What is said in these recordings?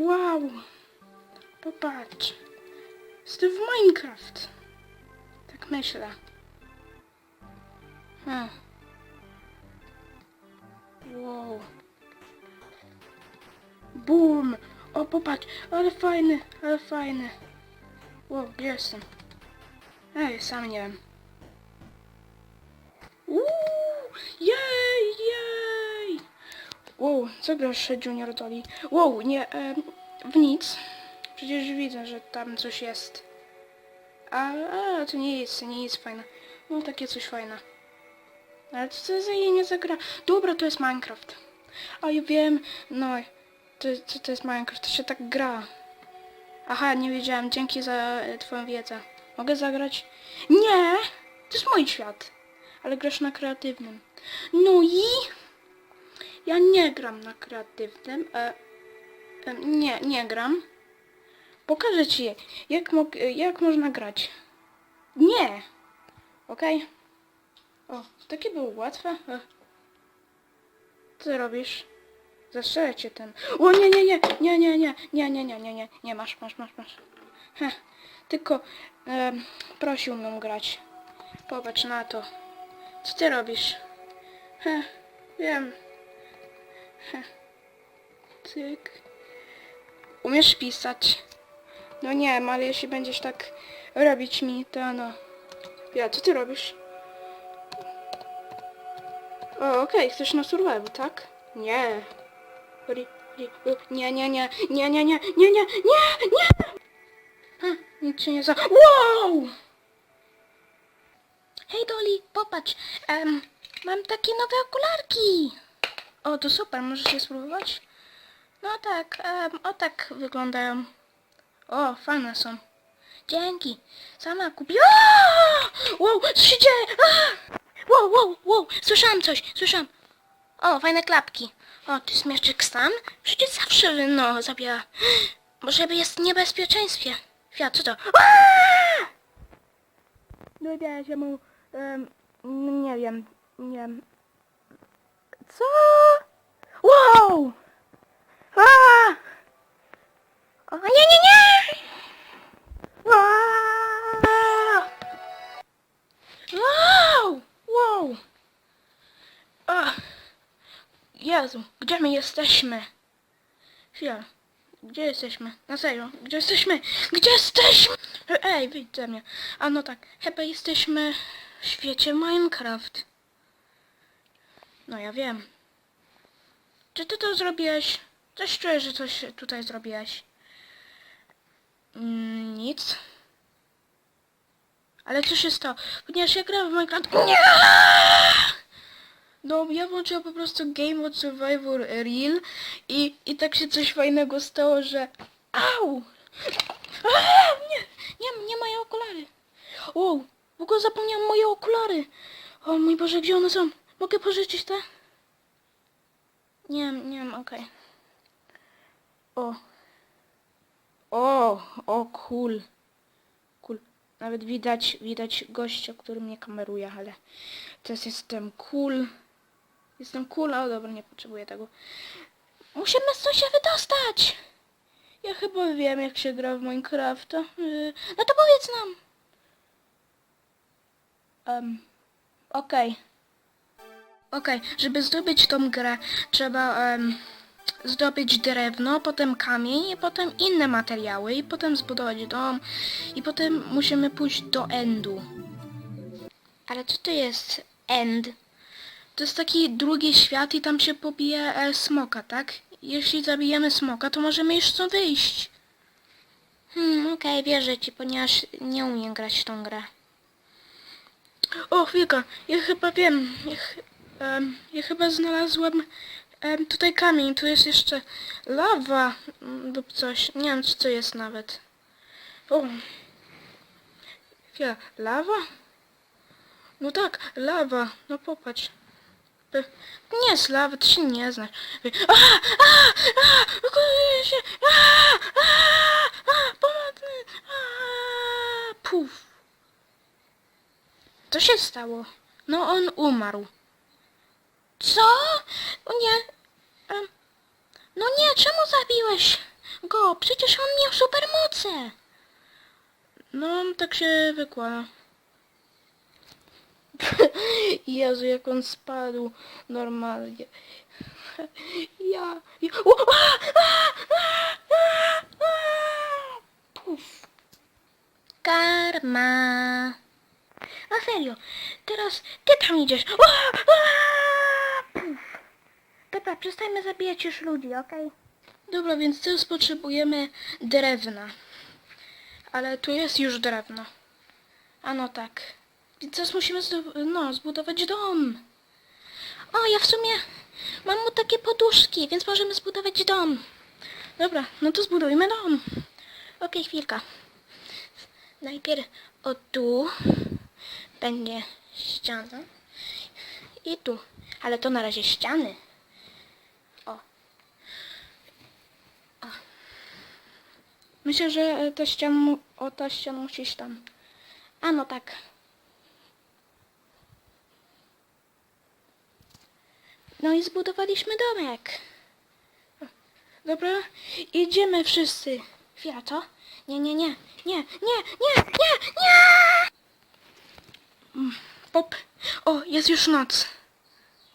Wow! Popatrz. Jest to w Minecraft. Tak myślę. Hmm. Wow. Boom! O, popatrz, ale fajny, ale fajny. Wow, gdzie jestem? Ej, sam nie wiem. Uuu, jej, jej! Wow, co grasz Junior Dolly? Wow, nie, em, w nic. Przecież widzę, że tam coś jest. A, a to nie jest, nie jest fajne. No takie coś fajne. Ale co to za jej nie zagra? Dobra, to jest Minecraft. A ja wiem, no, to, to, to jest Minecraft, to się tak gra. Aha, nie wiedziałem, dzięki za e, twoją wiedzę. Mogę zagrać? Nie! To jest mój świat. Ale grasz na kreatywnym. No i... Ja nie gram na kreatywnym. E, nie, nie gram. Pokażę ci, jak, mo jak można grać. Nie! Okej? O, takie było łatwe. E. Co robisz? Zastrzelę cię tym. O nie, nie, nie, nie, nie, nie, nie, nie, nie, nie, nie, nie, masz, masz, masz, masz. Heh. Tylko em, prosił mnie grać. Popatrz na to. Co ty robisz? Heh, wiem. Heh. Cyk. Umiesz pisać? No nie, ale jeśli będziesz tak robić mi, to no. Ja, co ty robisz? O, okej, chcesz na survival, tak? Nie. Ri, ri, nie, nie, nie, nie, nie, nie, nie, nie, nie, nie! Nic się nie za... Wow! Hej Dolly, popatrz, em, mam takie nowe okularki. O, to super, możesz je spróbować? No tak, em, o tak wyglądają. O, fajne są. Dzięki. Sama kupiłam. Wow, co się dzieje? A! Wow, wow, wow, słyszałam coś, słyszałam. O, fajne klapki. O, to jest stan? Przecież zawsze no zabiera. Może jest w niebezpieczeństwie. Chwila, co to? Aaa! Dowiedziałem się mu, em, nie wiem, nie wiem. Jezu, gdzie my jesteśmy? Chwila. Gdzie jesteśmy? Na serio, gdzie jesteśmy? Gdzie jesteśmy? Ej, wyjdź ze mnie. A no tak, chyba jesteśmy w świecie Minecraft. No ja wiem. Czy ty to zrobiłeś? Coś czuję, że coś tutaj zrobiłeś. Mm, nic. Ale co się stało? Ponieważ ja grałem w Minecraft... No, ja włączyłem po prostu Game Mode Survivor Real i, i tak się coś fajnego stało, że... Au! Nie, nie, nie moje okulary. O, w ogóle zapomniałam moje okulary. O mój Boże, gdzie one są? Mogę pożyczyć te? Nie wiem, nie wiem, okej. O. O, o, cool. Cool. Nawet widać, widać gościa, który mnie kameruje, ale teraz jestem cool. Jestem cool, ale dobra, nie potrzebuję tego. Musimy stąd się wydostać! Ja chyba wiem, jak się gra w Minecrafta. Yy, no to powiedz nam! Um, okej. Okej, żeby zdobyć tą grę, trzeba em, zdobyć drewno, potem kamień, i potem inne materiały, i potem zbudować dom, i potem musimy pójść do endu. Ale co to jest end? To jest taki drugi świat i tam się pobije e, smoka, tak? Jeśli zabijemy smoka, to możemy stąd wyjść. Hmm, okej, wierzę ci, ponieważ nie umiem grać w tą grę. O, chwilka, ja chyba wiem. Ja, ch- em, ja chyba znalazłem em, tutaj kamień. Tu jest jeszcze lawa mm, lub coś. Nie wiem, co jest nawet. O. Chwila, lawa? No tak, lawa. No popatrz. Nie jest lawa, ty się nie znasz. Pomocy! Puf. Co się stało? No on umarł. Co? O nie. No nie, czemu zabiłeś? go, przecież on miał supermoce. No, tak się wykłada. Jezu, jak on spadł normalnie. Ja... ja o, a, a, a, a, a. Puf. Karma. A serio, teraz ty tam idziesz. Ua, ua, puf. Dobra, przestańmy zabijać już ludzi, okej? Dobra, więc teraz potrzebujemy drewna. Ale tu jest już drewno. A no tak. Więc teraz musimy no, zbudować dom. O, ja w sumie mam mu takie poduszki, więc możemy zbudować dom. Dobra, no to zbudujmy dom. Okej, chwilka. Najpierw o tu będzie ściana i tu. Ale to na razie ściany. O, Myślę, że e, ta ściana, o ta ściana musi iść tam. a no tak. No i zbudowaliśmy domek. Dobra, idziemy wszyscy. Chwila? Nie, nie, nie, nie, nie, nie, nie, nie! Pop. O, jest już noc.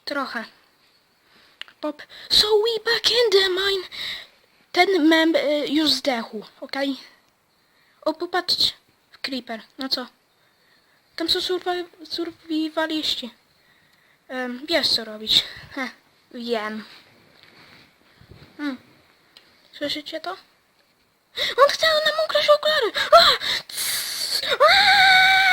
Trochę. Pop. So we back in the mine. Ten mem e, już zdechł, okej? O, popatrzcie. Creeper. No co? Tam są survi- survivaliści. Um, wiesz co robić. Heh, wiem. Hmm. Słyszycie to? On chce nam ukraść okulary! A! Tss! A!